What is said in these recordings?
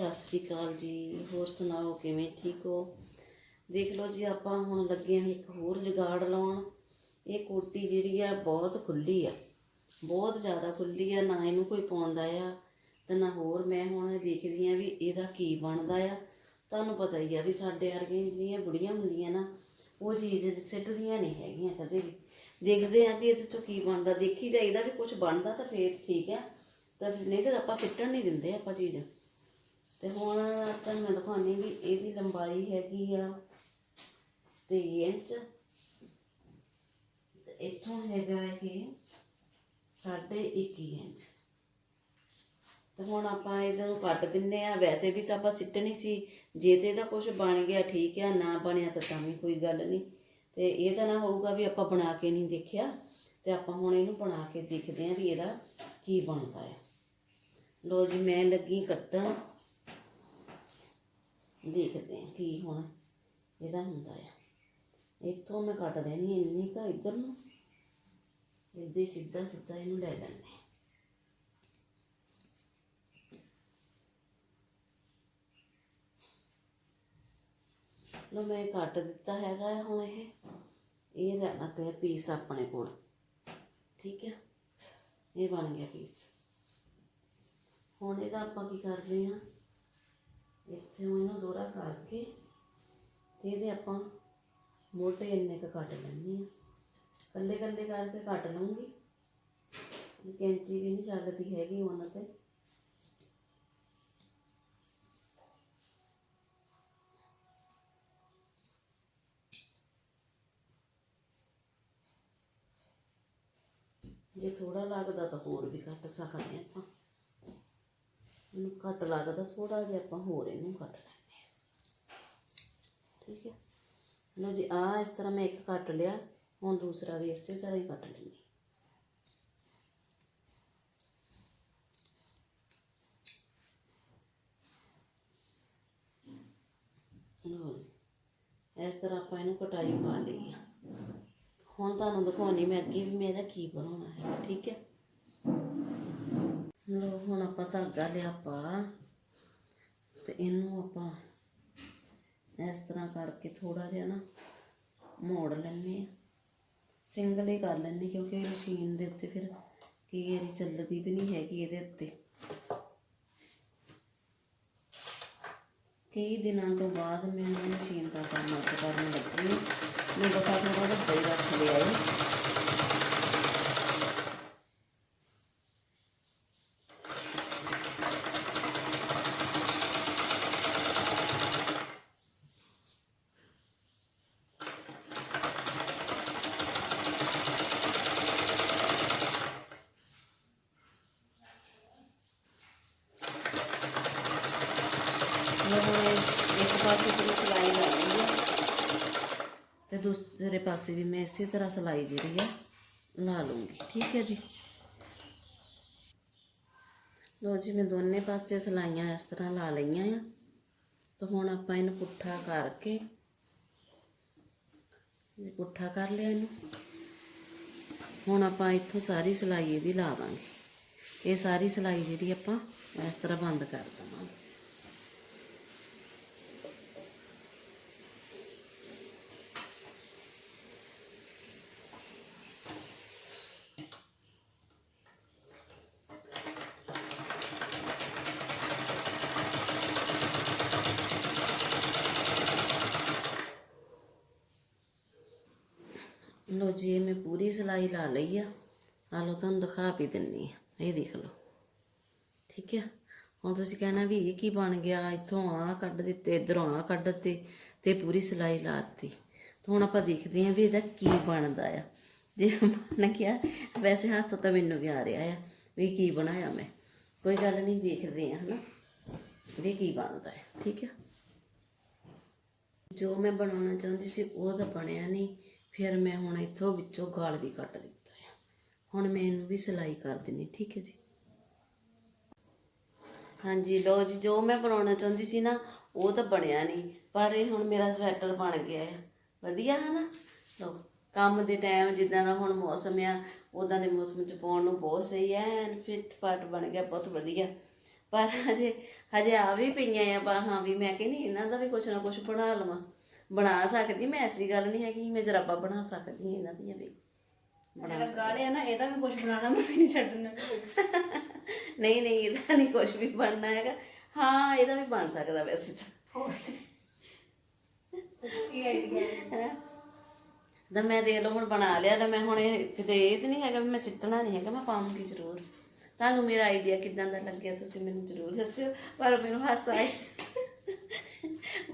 ਸਤਿ ਸ੍ਰੀ ਅਕਾਲ ਜੀ। ਹੋਰ ਸੁਣਾਓ, ਕਿਵੇਂ ਠੀਕ ਹੋ? ਦੇਖ ਲਓ ਜੀ, ਆਪਾਂ ਹੁਣ ਲੱਗੇ ਹਾਂ ਇੱਕ ਹੋਰ ਜਗਾੜ ਲਾਉਣ। ਇਹ ਕੋਟੀ ਜਿਹੜੀ ਆ, ਬਹੁਤ ਖੁੱਲੀ ਆ। ਬਹੁਤ ਜ਼ਿਆਦਾ ਖੁੱਲੀ ਆ, ਨਾ ਇਹਨੂੰ ਕੋਈ ਪਾਉਂਦਾ ਆ ਤੇ ਨਾ ਹੋਰ। ਮੈਂ ਹੁਣ ਦੇਖਦੀ ਆ ਵੀ ਇਹਦਾ ਕੀ ਬਣਦਾ ਆ। ਤੁਹਾਨੂੰ ਪਤਾ ਹੀ ਆ ਵੀ ਸਾਡੇ ਵਰਗੀਆਂ ਜਿਹੜੀਆਂ ਬੁੜੀਆਂ ਹੁੰਦੀਆਂ ਨਾ, ਉਹ ਚੀਜ਼ ਸਿੱਟਦੀਆਂ ਨਹੀਂ ਹੈਗੀਆਂ ਕਦੇ ਵੀ। ਦੇਖਦੇ ਆ ਵੀ ਇਹਦੇ ਚੋਂ ਕੀ ਬਣਦਾ। ਦੇਖੀ ਜਾਈਦਾ ਵੀ ਕੁਝ ਬਣਦਾ ਤਾਂ ਫੇਰ ਠੀਕ ਆ। ਤਾਂ ਨਹੀਂ ਤਾਂ ਆਪਾਂ ਸਿੱਟਣ ਨਹੀਂ ਦਿੰਦੇ ਆਪਾਂ ਚੀਜ਼। ਤੇ ਹੁਣ ਤੁਹਾਨੂੰ ਮੈਂ ਦਿਖਾਉਂਦੀ ਵੀ ਇਹਦੀ ਲੰਬਾਈ ਹੈਗੀ ਆ 23 ਇੰਚ। ਤੇ ਇੱਥੋਂ ਹੈਗਾ ਇਹ ਸਾਢੇ 21 ਇੰਚ। ਤੇ ਹੁਣ ਆਪਾਂ ਇਹਦਾ ਕੱਟ ਦਿੰਨੇ ਆ। ਵੈਸੇ ਵੀ ਤਾਂ ਆਪਾਂ ਸਿੱਟਣੀ ਸੀ। ਜੇ ਤੇ ਇਹਦਾ ਕੁਝ ਬਣ ਗਿਆ ਠੀਕ ਆ, ਨਾ ਬਣਿਆ ਤਾਂ ਤਾਂ ਵੀ ਕੋਈ ਗੱਲ ਨਹੀਂ। ਤੇ ਇਹ ਤਾਂ ਨਾ ਹੋਊਗਾ ਵੀ ਆਪਾਂ ਬਣਾ ਕੇ ਨਹੀਂ ਦੇਖਿਆ। ਤੇ ਆਪਾਂ ਹੁਣ ਇਹਨੂੰ ਬਣਾ ਕੇ ਦੇਖਦੇ ਆ ਵੀ ਇਹਦਾ ਕੀ ਬਣਦਾ ਆ। ਲੋ ਜੀ, ਮੈਂ ਲੱਗੀ ਕੱਟਣ। ਦੇਖਦੇ ਹਾਂ ਕੀ ਹੁਣ, ਇਹਦਾ ਹੁੰਦਾ ਆ। ਇੱਥੋਂ ਮੈਂ ਕੱਟ ਦੇਣੀ ਹੈ ਇੰਨੀ ਕਾ, ਇੱਧਰ ਨੂੰ। ਇੱਦਾਂ ਸਿੱਧਾ ਸਿੱਧਾ ਇਹਨੂੰ ਲੈ ਲੈਣੇ ਲੋ ਮੈਂ ਕੱਟ ਦਿੱਤਾ ਹੈਗਾ ਹੈ ਹੁਣ ਇਹ। ਇਹ ਰਹਿਣਾ ਪਿਆ ਪੀਸ ਆਪਣੇ ਕੋਲ। ਠੀਕ ਹੈ ਇਹ ਬਣ ਗਿਆ ਪੀਸ ਹੁਣ ਇਹਦਾ ਆਪਾਂ ਕੀ ਕਰਦੇ ਹਾਂ? ਇੱਥੇ ਉਹਨੂੰ ਦੋਰਾ ਕਰਕੇ ਤੇ ਇਹਦੇ ਆਪਾਂ ਮੋਟੇ ਇੰਨੇ ਕ ਕੱਟ ਲੈਣੇ ਆ ਕੱਲੇ ਕੱਲੇ ਕਰਕੇ ਕੱਟ ਲਵਾਂਗੀ ਕੈਂਚੀ ਵੀ ਨਹੀਂ ਚੱਲਦੀ ਹੈਗੀ ਉਹਨਾਂ ਤੇ। ਜੇ ਥੋੜਾ ਲੱਗਦਾ ਤਾਂ ਹੋਰ ਵੀ ਕੱਟ ਸਕਦੇ ਆਪਾਂ। ਇਹਨੂੰ ਘੱਟ ਲੱਗਦਾ ਥੋੜਾ ਜਿਹਾ, ਆਪਾਂ ਹੋਰ ਇਹਨੂੰ ਕੱਟ ਲੈਂਦੇ ਹਾਂ। ਠੀਕ ਹੈ? ਲਓ ਜੀ ਆ ਇਸ ਤਰ੍ਹਾਂ ਮੈਂ ਇੱਕ ਕੱਟ ਲਿਆ, ਹੁਣ ਦੂਸਰਾ ਵੀ ਇਸੇ ਤਰ੍ਹਾਂ ਹੀ ਕੱਟ ਲੈਂਦੀ ਲਓ ਜੀ, ਇਸ ਤਰ੍ਹਾਂ ਆਪਾਂ ਇਹਨੂੰ ਕਟਾਈ ਪਾ ਲਈ ਆ। ਹੁਣ ਤੁਹਾਨੂੰ ਦਿਖਾਉਣੀ, ਮੈਂ ਅੱਗੇ ਵੀ ਮੈਂ ਇਹਦਾ ਕੀ ਬਣਾਉਣਾ ਹੈ, ਠੀਕ ਹੈ? ਲੋ, ਹੁਣ ਆਪਾਂ ਧਾਗਾ ਲਿਆ ਪਾ ਤੇ ਇਹਨੂੰ ਆਪਾਂ ਇਸ ਤਰ੍ਹਾਂ ਕਰਕੇ ਥੋੜਾ ਜਿਹਾ ਨਾ ਮੋੜ ਲੈਣੇ ਆ ਸਿੰਗਲ ਹੀ ਕਰ ਲੈਣੇ ਕਿਉਂਕਿ ਇਹ ਮਸ਼ੀਨ ਦੇ ਉੱਤੇ ਫਿਰ ਕਈ ਵਾਰੀ ਚੱਲਦੀ ਵੀ ਨਹੀਂ ਹੈਗੀ ਇਹਦੇ ਉੱਤੇ। ਕਈ ਦਿਨਾਂ ਤੋਂ ਬਾਅਦ ਮੈਂ ਮਸ਼ੀਨ ਦਾ ਕੰਮ ਕਰਨ ਲੱਗੀ ਮੈਂ ਬਤਾ ਥੋੜਾ ਵੱਡਾ ਹੀ ਰੱਖ ਲਿਆ ਹੈ ਮੈਂ ਹੁਣ ਇਹ ਇੱਕ ਪਾਸੇ ਤੇ ਸਿਲਾਈ ਲਾਉਂਗੀ ਤੇ ਦੂਸਰੇ ਪਾਸੇ ਵੀ ਮੈਂ ਇਸੇ ਤਰ੍ਹਾਂ ਸਿਲਾਈ ਜਿਹੜੀ ਆ, ਲਾ ਲੂੰਗੀ ਠੀਕ ਹੈ ਜੀ? ਲੋ ਜੀ, ਮੈਂ ਦੋਨੇ ਪਾਸੇ ਸਿਲਾਈਆਂ ਇਸ ਤਰ੍ਹਾਂ ਲਾ ਲਈਆਂ ਆ। ਤਾਂ ਹੁਣ ਆਪਾਂ ਇਹਨੂੰ ਪੁੱਠਾ ਕਰਕੇ ਇਹ ਪੁੱਠਾ ਕਰ ਲਿਆ ਇਹਨੂੰ। ਹੁਣ ਆਪਾਂ ਇੱਥੋਂ ਸਾਰੀ ਸਿਲਾਈ ਇਹਦੀ ਲਾ ਦਾਂਗੇ। ਇਹ ਸਾਰੀ ਸਿਲਾਈ ਜਿਹੜੀ ਆਪਾਂ ਇਸ ਤਰ੍ਹਾਂ ਬੰਦ ਕਰ ਦਵਾਂਗੇ। ਲੋ ਜੀ ਮੈਂ ਪੂਰੀ ਸਿਲਾਈ ਲਾ ਲਈ ਆ ਆ ਲੋ ਤੁਹਾਨੂੰ ਦਿਖਾ ਵੀ ਦਿੰਨੀ ਆ। ਇਹ ਦੇਖ ਲਓ। ਠੀਕ ਹੈ ਹੁਣ ਤੁਸੀਂ ਕਹਿਣਾ ਵੀ ਇਹ ਕੀ ਬਣ ਗਿਆ? ਇੱਥੋਂ ਆ ਕੱਢ ਦਿੱਤੇ, ਇਧਰੋਂ ਆ ਕੱਢ ਦਿੱਤੇ ਤੇ ਪੂਰੀ ਸਿਲਾਈ ਲਾਤੀ ਤਾਂ ਹੁਣ ਆਪਾਂ ਦੇਖਦੇ ਹਾਂ ਵੀ ਇਹਦਾ ਕੀ ਬਣਦਾ ਆ। ਜੇ ਬਣ ਗਿਆ, ਵੈਸੇ ਹੱਥ ਤਾਂ ਮੈਨੂੰ ਵੀ ਆ ਰਿਹਾ ਆ ਵੀ ਕੀ ਬਣਾਇਆ ਮੈਂ। ਕੋਈ ਗੱਲ ਨਹੀਂ, ਦੇਖਦੇ ਆ ਹਨਾ? ਵੀ ਕੀ ਬਣਦਾ ਹੈ ਠੀਕ ਹੈ ਜੋ ਮੈਂ ਬਣਾਉਣਾ ਚਾਹੁੰਦੀ ਸੀ, ਉਹ ਤਾਂ ਬਣਿਆ ਨਹੀਂ। ਫਿਰ ਮੈਂ ਹੁਣ ਇੱਥੋਂ ਵਿੱਚੋਂ ਗਾਲ ਵੀ ਕੱਟ ਦਿੱਤਾ ਹੈ ਹੁਣ ਮੈਂ ਇਹਨੂੰ ਵੀ ਸਿਲਾਈ ਕਰ ਦਿੰਨੀ ਠੀਕ ਹੈ ਜੀ? ਹਾਂਜੀ ਲੋ ਜੀ, ਜੋ ਮੈਂ ਬਣਾਉਣਾ ਚਾਹੁੰਦੀ ਸੀ ਨਾ, ਉਹ ਤਾਂ ਬਣਿਆ ਨਹੀਂ, ਪਰ ਇਹ ਹੁਣ ਮੇਰਾ ਸਵੈਟਰ ਬਣ ਗਿਆ ਹੈ ਵਧੀਆ ਹੈ ਨਾ ਲੋ ਕੰਮ ਦੇ ਟਾਈਮ ਜਿੱਦਾਂ ਦਾ ਹੁਣ ਮੌਸਮ ਆ ਉਦਾਂ ਦੇ ਮੌਸਮ ਚ ਪਾਉਣ ਨੂੰ ਬਹੁਤ ਸਹੀ ਹੈ ਐਨ ਫਿੱਟ ਫਾਟ ਬਣ ਗਿਆ, ਬਹੁਤ ਵਧੀਆ। ਪਰ ਹਜੇ ਹਜੇ ਆ ਵੀ ਪਈਆਂ ਆ ਬਾਹਾਂ ਵੀ, ਮੈਂ ਕਹਿੰਦੀ ਇਹਨਾਂ ਦਾ ਵੀ ਕੁਛ ਨਾ ਕੁਛ ਬਣਾ ਲਵਾਂ। ਬਣਾ ਸਕਦੀ ਮੈਂ ਐਸੀ ਗੱਲ ਨਹੀਂ ਹੈਗੀ ਮੈਂ ਜਰਾਬਾਂ ਬਣਾ ਸਕਦੀ ਹਾਂ ਇਹਨਾਂ ਦੀਆਂ ਵੀ। ਨਾ ਇਹਦਾ ਵੀ ਕੁਝ ਬਣਾਉਣਾ ਮੈਂ ਨਹੀਂ ਛੱਡਣਾ। ਨਹੀਂ ਨਹੀਂ ਇਹਦਾ ਨਹੀਂ ਕੁਝ ਵੀ ਬਣਨਾ ਹੈਗਾ। ਹਾਂ ਇਹਦਾ ਵੀ ਬਣ ਸਕਦਾ ਵੈਸੇ ਤਾਂ। ਸੱਚੀ ਆਈਡੀਆ ਹੈਂ। ਤਾਂ ਮੈਂ ਦੇਖ ਲਓ ਹੁਣ ਬਣਾ ਲਿਆ ਤਾਂ ਮੈਂ ਹੁਣ ਇਹ ਕਿਤੇ ਇਹ ਤਾਂ ਨਹੀਂ ਹੈਗਾ ਵੀ ਮੈਂ ਸਿੱਟਣਾ ਨਹੀਂ ਹੈਗਾ ਮੈਂ ਪਾਉਂਗੀ ਜ਼ਰੂਰ। ਤੁਹਾਨੂੰ ਮੇਰਾ ਆਈਡੀਆ ਕਿਦਾਂ ਦਾ ਲੱਗਿਆ ਤੁਸੀਂ ਮੈਨੂੰ ਜ਼ਰੂਰ ਦੱਸਿਓ ਪਰ ਮੈਨੂੰ ਹਾਸਾ ਆਇਆ।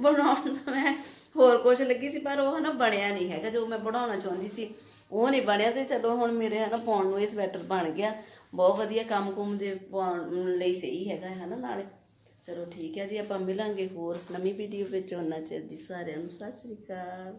ਬਣਾਉਣ ਦਾ ਮੈਂ ਹੋਰ ਕੁਝ ਲੱਗੀ ਸੀ, ਪਰ ਉਹ ਨਾ ਬਣਿਆ ਨਹੀਂ ਹੈਗਾ ਜੋ ਮੈਂ ਬਣਾਉਣਾ ਚਾਹੁੰਦੀ ਸੀ। ਉਹ ਨਹੀਂ ਬਣਿਆ ਤੇ ਚਲੋ ਹੁਣ ਮੇਰੇ ਹਨਾ ਪਾਉਣ ਨੂੰ ਇਹ ਸਵੈਟਰ ਬਣ ਗਿਆ। ਬਹੁਤ ਵਧੀਆ ਕੰਮ ਕੁਮ ਦੇ ਪਾਉਣ ਲਈ ਸਹੀ ਹੈਗਾ ਹੈ ਨਾ ਨਾਲੇ। ਚਲੋ ਠੀਕ ਹੈ ਜੀ, ਆਪਾਂ ਮਿਲਾਂਗੇ ਹੋਰ ਨਵੀਂ ਵੀਡੀਓ ਵਿੱਚ। ਉਹਨਾਂ ਚਿਰ ਜੀ ਸਾਰਿਆਂ ਨੂੰ ਸਤਿ ਸ਼੍ਰੀ ਅਕਾਲ।